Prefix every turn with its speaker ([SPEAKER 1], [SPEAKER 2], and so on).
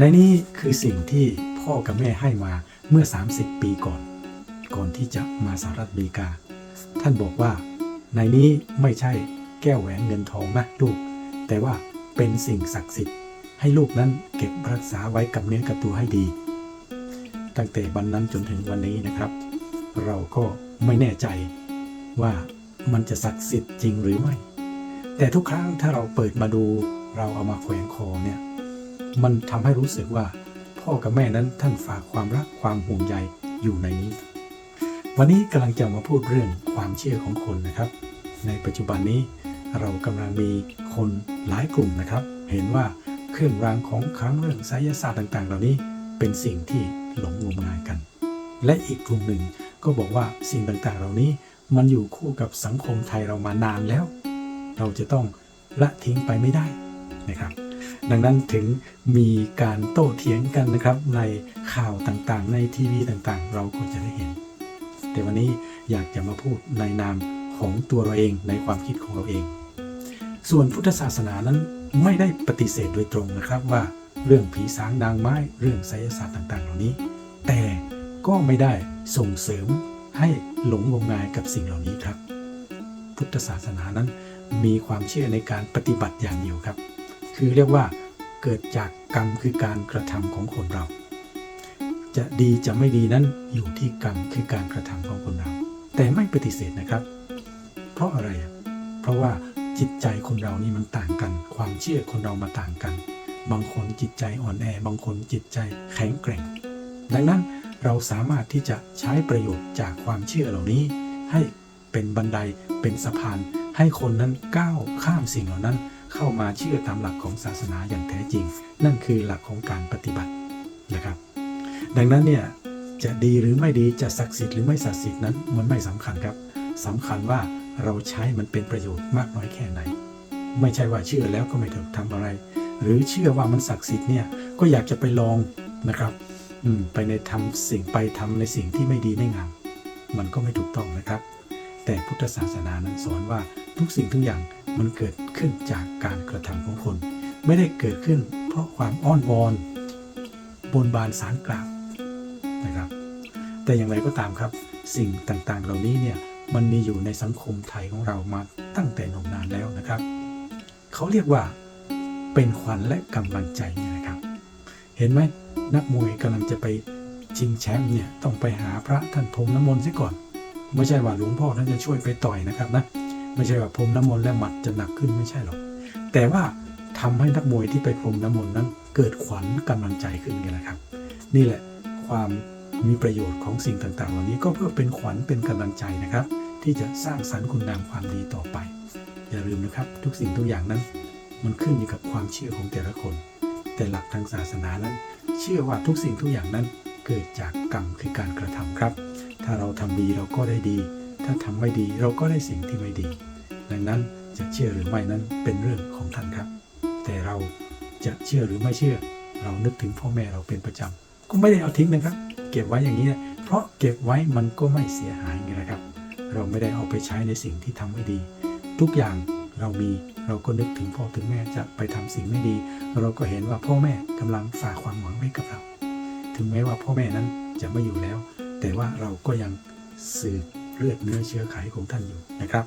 [SPEAKER 1] และนี่คือสิ่งที่พ่อกับแม่ให้มาเมื่อ 30 ปีก่อน ก่อนที่จะมาสหรัฐอเมริกา ท่านบอกว่าในนี้ไม่ใช่แก้วแหวนเงินทองนะลูก แต่ว่าเป็นสิ่งศักดิ์สิทธิ์ ให้ลูกนั้นเก็บรักษาไว้กับเนื้อกับตัวให้ดี ตั้งแต่วันนั้นจนถึงวันนี้นะครับ เราก็ไม่แน่ใจว่ามันจะศักดิ์สิทธิ์จริงหรือไม่ แต่ทุกครั้งถ้าเราเปิดมาดูเราเอามาแขวนคอเนี่ย มันทำให้รู้สึกว่า พ่อกับแม่นั้นท่านฝากความรักความห่วงใยอยู่ในนี้ วันนี้กำลังจะมาพูดเรื่องความเชื่อของคนนะครับ ในปัจจุบันนี้เรากำลังมีคนหลายกลุ่มนะครับ เห็นว่าเครื่องรางของขลังเรื่องไสยศาสตร์ต่าง ๆ เหล่านี้เป็นสิ่งที่หลงงมงายกัน และอีกกลุ่มหนึ่งก็บอกว่าสิ่งต่างๆ เหล่านี้มันอยู่คู่กับสังคมไทยเรามานานแล้ว เราจะต้องละทิ้งไปไม่ได้นะครับ ดังนั้นถึงมีการโต้เถียงกันนะครับ ในข่าวต่างๆ ในทีวีต่างๆ เราก็จะได้เห็น แต่วันนี้อยากจะมาพูดในนามของตัวเราเองในความคิดของเราเอง ส่วนพุทธศาสนานั้นไม่ได้ปฏิเสธโดยตรงนะครับว่าเรื่องผีสางนางไม้ เรื่องไสยศาสตร์ต่าง ๆ เหล่านี้ แต่ก็ไม่ได้ส่งเสริมให้หลงงมงายกับสิ่งเหล่านี้ครับ พุทธศาสนานั้นมีความเชื่อในการปฏิบัติอย่างเดียวครับ คือเรียกว่า เกิดจากกรรมคือการกระทำของคนเรา จะดีจะไม่ดีนั้นอยู่ที่กรรมคือการกระทำของคนเรา แต่ไม่ปฏิเสธนะครับ เพราะอะไร เพราะว่าจิตใจคนเรานี่มันต่างกัน ความเชื่อคนเรามาต่างกัน บางคนจิตใจอ่อนแอ บางคนจิตใจแข็งแกร่ง ดังนั้นเราสามารถที่จะใช้ประโยชน์จากความเชื่อเหล่านี้ ให้เป็นบันไดเป็นสะพานให้คนนั้นก้าวข้ามสิ่งเหล่านั้น เข้ามาเชื่อตามหลักของศาสนาอย่างแท้จริง นั่นคือหลักของการปฏิบัตินะครับ ดังนั้นเนี่ยจะดีหรือไม่ดีจะศักดิ์สิทธิ์หรือไม่ศักดิ์สิทธิ์นั้นมันไม่สำคัญครับสำคัญว่าเราใช้มันเป็นประโยชน์มากน้อยแค่ไหน ไม่ใช่ว่าเชื่อแล้วก็ไม่ถูกทำอะไร หรือเชื่อว่ามันศักดิ์สิทธิ์เนี่ยก็อยากจะไปลองนะครับอืมไปในทำสิ่งไปทำในสิ่งที่ไม่ดีไม่งามมันก็ไม่ถูกต้องนะครับ แต่พุทธศาสนานั้นสอนว่าทุกสิ่งทุกอย่าง มันเกิดขึ้นจากการกระทำของคน ไม่ได้เกิดขึ้นเพราะความอ้อนวอนบนบานสารกล่าวนะครับ แต่อย่างไรก็ตามครับ สิ่งต่างๆ เหล่านี้เนี่ยมันมีอยู่ในสังคมไทยของเรามาตั้งแต่นมนานแล้วนะครับ เขาเรียกว่าเป็นขวัญและกำลังใจเนี่ยนะครับ เห็นไหมนักมวยกำลังจะไปชิงแชมป์เนี่ยต้องไปหาพระท่านพรมน้ำมนต์ซะก่อน ไม่ใช่ว่าหลวงพ่อท่านจะช่วยไปต่อยนะครับนะ ไม่ใช่ว่าพรมน้ำมนต์และหมัดจะหนักขึ้นไม่ใช่หรอก แต่ว่าทำให้นักมวยที่ไปพรมน้ำมนต์นั้นเกิดขวัญกำลังใจขึ้นกันนะครับ นี่แหละความมีประโยชน์ของสิ่งต่างๆ เหล่านี้ก็เพื่อเป็นขวัญเป็นกำลังใจนะครับ ที่จะสร้างสรรค์คุณงามความดีต่อไป อย่าลืมนะครับ ทุกสิ่งทุกอย่างนั้น มันขึ้นอยู่กับความเชื่อของแต่ละคน แต่หลักทางศาสนานั้น เชื่อว่าทุกสิ่งทุกอย่างนั้นเกิดจากกรรมคือการกระทำครับ ถ้าเราทำดีเราก็ได้ดี ถ้าทำไม่ดีเราก็ได้สิ่งที่ไม่ดี ดังนั้นจะเชื่อหรือไม่นั้นเป็นเรื่องของท่านครับ แต่เราจะเชื่อหรือไม่เชื่อ เรานึกถึงพ่อแม่เราเป็นประจำก็ไม่ได้เอาทิ้งนะครับ เก็บไว้อย่างนี้นะเพราะเก็บไว้มันก็ไม่เสียหายไงนะครับ เราไม่ได้เอาไปใช้ในสิ่งที่ทำไม่ดี ทุกอย่างเรามีเราก็นึกถึงพ่อถึงแม่จะไปทำสิ่งไม่ดี เราก็เห็นว่าพ่อแม่กำลังฝากความหวังไว้กับเรา ถึงแม้ว่าพ่อแม่นั้นจะไม่อยู่แล้ว แต่ว่าเราก็ยังสืบ เลือดเนื้อเชื้อไขของท่านอยู่นะครับ